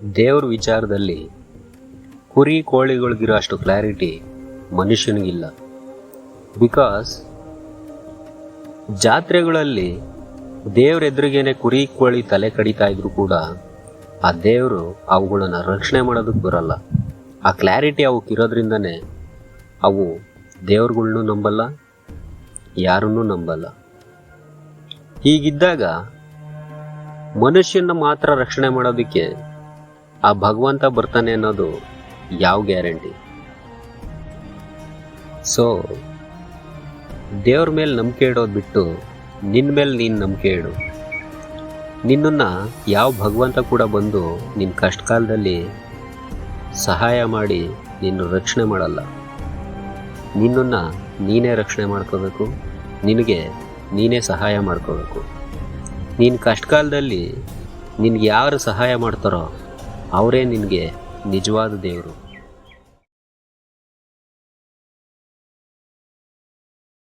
ದೇವ್ರ ವಿಚಾರದಲ್ಲಿ ಕುರಿ ಕೋಳಿಗಳಿಗಿರೋ ಅಷ್ಟು ಕ್ಲಾರಿಟಿ ಮನುಷ್ಯನಿಗಿಲ್ಲ. ಬಿಕಾಸ್ ಜಾತ್ರೆಗಳಲ್ಲಿ ದೇವ್ರ ಎದುರಿಗೇನೆ ಕುರಿ ಕೋಳಿ ತಲೆ ಕಡಿತಾ ಇದ್ರು ಕೂಡ ಆ ದೇವರು ಅವುಗಳನ್ನು ರಕ್ಷಣೆ ಮಾಡೋದಕ್ಕೆ ಬರಲ್ಲ. ಆ ಕ್ಲಾರಿಟಿ ಅವಕ್ಕಿರೋದ್ರಿಂದನೇ ಅವು ದೇವ್ರುಗಳ್ನೂ ನಂಬಲ್ಲ, ಯಾರನ್ನೂ ನಂಬಲ್ಲ. ಹೀಗಿದ್ದಾಗ ಮನುಷ್ಯನ ಮಾತ್ರ ರಕ್ಷಣೆ ಮಾಡೋದಕ್ಕೆ ಆ ಭಗವಂತ ಬರ್ತಾನೆ ಅನ್ನೋದು ಯಾವ ಗ್ಯಾರಂಟಿ? ಸೊ ದೇವ್ರ ಮೇಲೆ ನಂಬಿಕೆ ಇಡೋದು ಬಿಟ್ಟು ನಿನ್ನ ಮೇಲೆ ನೀನು ನಂಬಿಕೆ ಇಡು. ನಿನ್ನನ್ನು ಯಾವ ಭಗವಂತ ಕೂಡ ಬಂದು ನಿನ್ನ ಕಷ್ಟ ಕಾಲದಲ್ಲಿ ಸಹಾಯ ಮಾಡಿ ನಿನ್ನ ರಕ್ಷಣೆ ಮಾಡಲ್ಲ. ನಿನ್ನನ್ನು ನೀನೇ ರಕ್ಷಣೆ ಮಾಡ್ಕೋಬೇಕು, ನಿನಗೆ ನೀನೇ ಸಹಾಯ ಮಾಡ್ಕೋಬೇಕು. ನೀನು ಕಷ್ಟಕಾಲದಲ್ಲಿ ನಿನಗೆ ಯಾರು ಸಹಾಯ ಮಾಡ್ತಾರೋ ಅವರೇ ನಿನಗೆ ನಿಜವಾದ ದೇವರು.